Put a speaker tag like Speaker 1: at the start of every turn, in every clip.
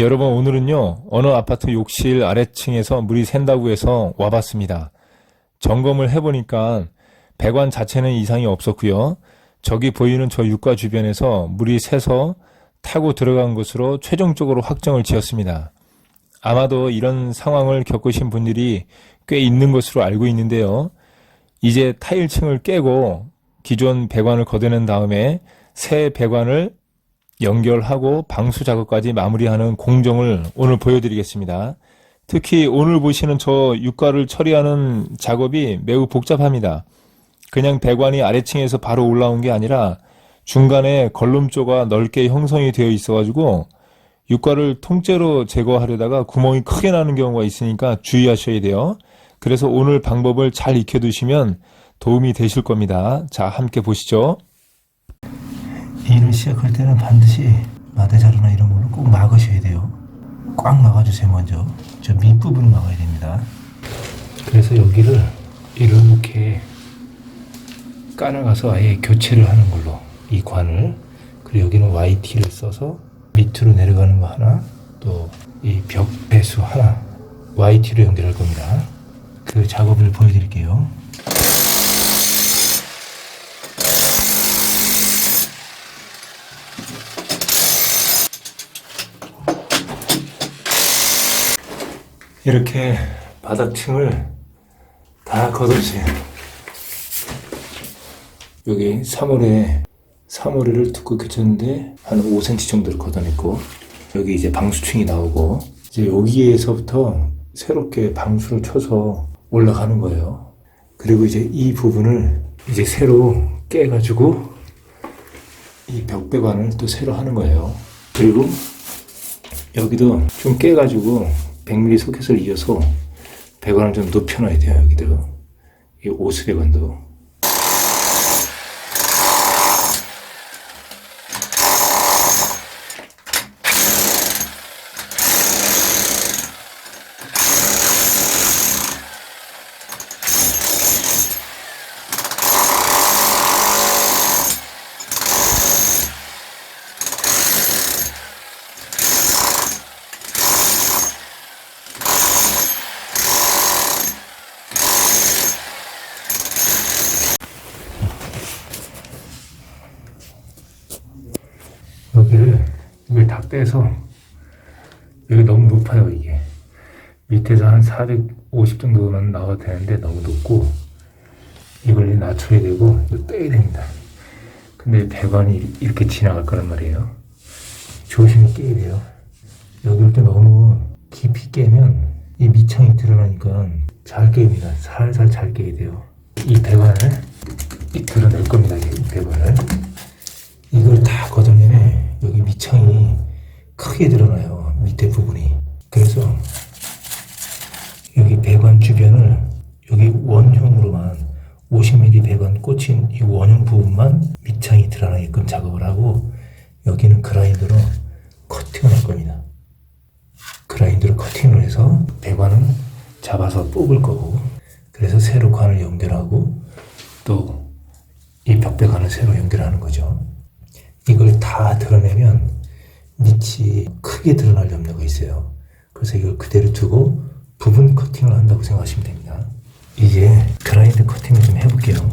Speaker 1: 여러분 오늘은요 어느 아파트 욕실 아래층에서 물이 샌다고 해서 와봤습니다. 점검을 해보니까 배관 자체는 이상이 없었고요. 저기 보이는 저 육가 주변에서 물이 새서 타고 들어간 것으로 최종적으로 확정을 지었습니다. 아마도 이런 상황을 겪으신 분들이 꽤 있는 것으로 알고 있는데요. 이제 타일층을 깨고 기존 배관을 걷어낸 다음에 새 배관을 연결하고 방수 작업까지 마무리하는 공정을 오늘 보여드리겠습니다. 특히 오늘 보시는 저 육가를 처리하는 작업이 매우 복잡합니다. 그냥 배관이 아래층에서 바로 올라온 게 아니라 중간에 걸름조가 넓게 형성이 되어 있어가지고 육가를 통째로 제거하려다가 구멍이 크게 나는 경우가 있으니까 주의하셔야 돼요. 그래서 오늘 방법을 잘 익혀두시면 도움이 되실 겁니다. 자, 함께 보시죠.
Speaker 2: 일을 시작할 때는 반드시 마대자루나 이런 걸로 꼭 막으셔야 돼요. 꽉 막아주세요 먼저. 저 밑부분을 막아야 됩니다. 그래서 여기를 이렇게 까나 가서 아예 교체를 하는 걸로 이 관을 그리고 여기는 YT를 써서 밑으로 내려가는 거 하나 또 이 벽 배수 하나 YT로 연결할 겁니다. 그 작업을 보여드릴게요. 이렇게 바닥층을 다 걷어주세요. 여기 3월에 3월에를 두껍게 쳤는데 한 5cm 정도를 걷어냈고 여기 이제 방수층이 나오고 이제 여기에서부터 새롭게 방수를 쳐서 올라가는 거예요. 그리고 이제 이 부분을 이제 새로 깨가지고 이 벽배관을 또 새로 하는 거예요. 그리고 여기도 좀 깨가지고 100mm 소켓을 이어서 배관을 좀 높여놔야 돼요 여기도. 이 오스 배관도 여기를 이걸 다 빼서 여기 너무 높아요 이게. 밑에서 한 450 정도만 나와도 되는데 너무 높고 이걸 낮춰야 되고 이걸 빼야 됩니다. 근데 배관이 이렇게 지나갈 거란 말이에요. 조심히 깨야 돼요. 여기 올때 너무 깊이 깨면 이 밑창이 드러나니까 잘 깨입니다. 살살 잘 깨야 돼요. 이 배관을 이 드러낼 겁니다 이 배관을. 이걸 다 걷어내면 여기 밑창이 크게 드러나요. 밑에 부분이. 그래서 여기 배관 주변을 여기 원형으로만 50mm 배관 꽂힌 이 원형 부분만 밑창이 드러나게끔 작업을 하고 여기는 그라인더로 커팅을 할 겁니다. 그라인더로 커팅을 해서 배관은 잡아서 뽑을 거고 그래서 새로 관을 연결하고 또 이 벽배관을 새로 연결하는 거죠. 이걸 다 드러내면 밑이 크게 드러날 염려가 있어요. 그래서 이걸 그대로 두고 부분 커팅을 한다고 생각하시면 됩니다. 이제 그라인드 커팅을 좀 해볼게요.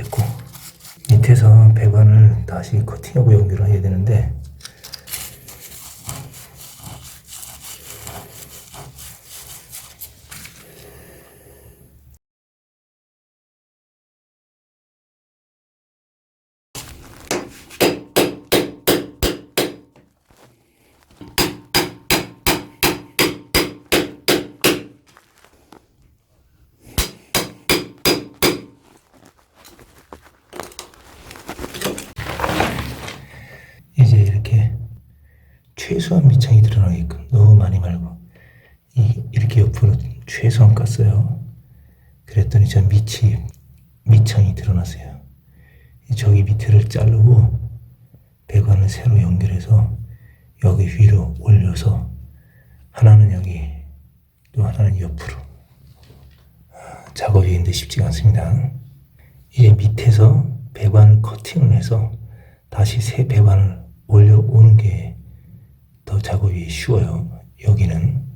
Speaker 2: 됐고 밑에서 배관을 다시 코팅하고 연결을 해야 되는데 이제 이렇게 최소한 밑창이 드러나게끔 너무 많이 말고 이, 이렇게 옆으로 최소한 깠어요. 그랬더니 저 밑이 밑창이 드러났어요. 이 저기 밑에를 자르고 배관을 새로 연결해서 여기 위로 올려서 하나는 여기 또 하나는 옆으로 아, 작업이 있는데 쉽지가 않습니다. 이제 밑에서 배관 커팅을 해서 다시 새 배관을 올려오는 게 더 작업이 쉬워요. 여기는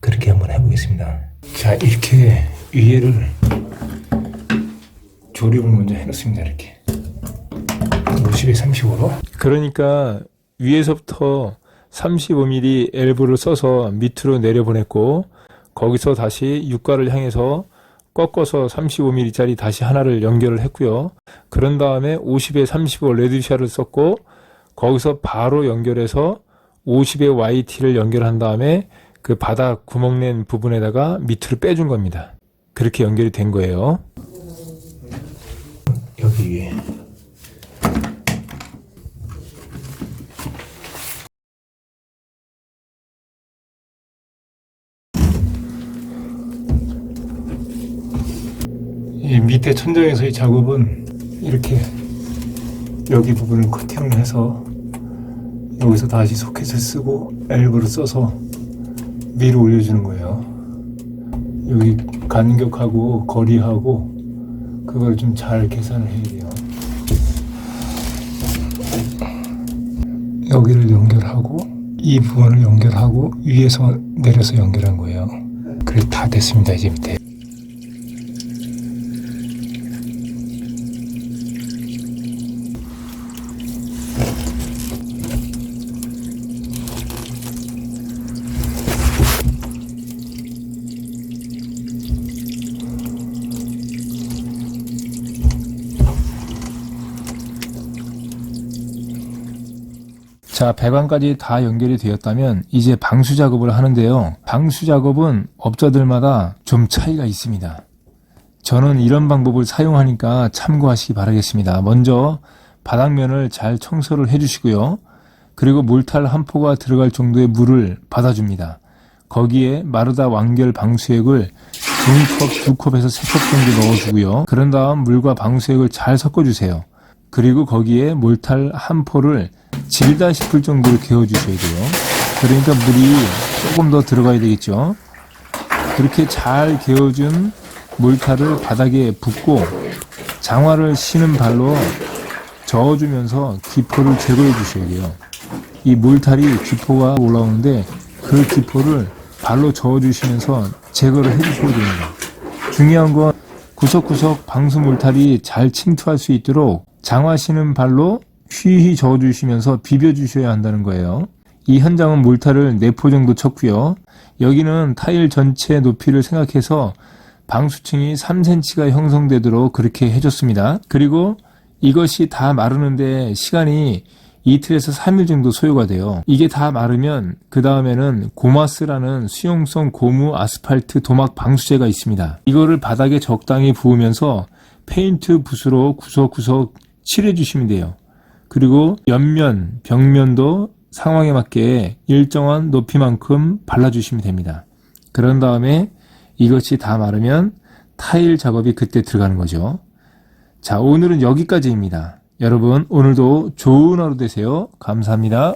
Speaker 2: 그렇게 한번 해보겠습니다. 자 이렇게 위에를 조립을 먼저 해놓습니다. 이렇게 50에 35로
Speaker 1: 그러니까 위에서부터 35mm 엘보를 써서 밑으로 내려보냈고 거기서 다시 육가를 향해서 꺾어서 35mm짜리 다시 하나를 연결을 했고요. 그런 다음에 50에 35 레드샤를 썼고 거기서 바로 연결해서 50에 YT를 연결한 다음에 그 바닥 구멍 낸 부분에다가 밑으로 빼준 겁니다. 그렇게 연결이 된 거예요.
Speaker 2: 여기 위에 이 밑에 천장에서의 작업은 이렇게 여기 부분을 커팅을 해서 여기서 다시 소켓을 쓰고 엘브를 써서 위로 올려주는 거예요. 여기 간격하고 거리하고 그걸 좀 잘 계산을 해야 돼요. 여기를 연결하고 이 부분을 연결하고 위에서 내려서 연결한 거예요. 그래 다 됐습니다 이제 밑에.
Speaker 1: 자, 배관까지 다 연결이 되었다면 이제 방수 작업을 하는데요. 방수 작업은 업자들마다 좀 차이가 있습니다. 저는 이런 방법을 사용하니까 참고하시기 바라겠습니다. 먼저 바닥면을 잘 청소를 해주시고요. 그리고 물탈 한 포가 들어갈 정도의 물을 받아줍니다. 거기에 마르다 완결 방수액을 종이컵 두 컵에서 세컵 정도 넣어주고요. 그런 다음 물과 방수액을 잘 섞어주세요. 그리고 거기에 몰탈 한 포를 질다 싶을 정도로 개어주셔야 돼요. 그러니까 물이 조금 더 들어가야 되겠죠. 그렇게 잘 개어준 몰탈을 바닥에 붓고 장화를 신은 발로 저어주면서 기포를 제거해 주셔야 돼요. 이 몰탈이 기포가 올라오는데 그 기포를 발로 저어주시면서 제거를 해주셔야 됩니다. 중요한 건 구석구석 방수 몰탈이 잘 침투할 수 있도록 장화 신은 발로 휘휘 저어주시면서 비벼주셔야 한다는 거예요. 이 현장은 몰타를 4포 정도 쳤고요. 여기는 타일 전체 높이를 생각해서 방수층이 3cm가 형성되도록 그렇게 해줬습니다. 그리고 이것이 다 마르는데 시간이 이틀에서 3일 정도 소요가 돼요. 이게 다 마르면 그 다음에는 고마스라는 수용성 고무 아스팔트 도막 방수제가 있습니다. 이거를 바닥에 적당히 부으면서 페인트 붓으로 구석구석 칠해 주시면 돼요. 그리고 옆면, 벽면도 상황에 맞게 일정한 높이만큼 발라주시면 됩니다. 그런 다음에 이것이 다 마르면 타일 작업이 그때 들어가는 거죠. 자, 오늘은 여기까지입니다. 여러분, 오늘도 좋은 하루 되세요. 감사합니다.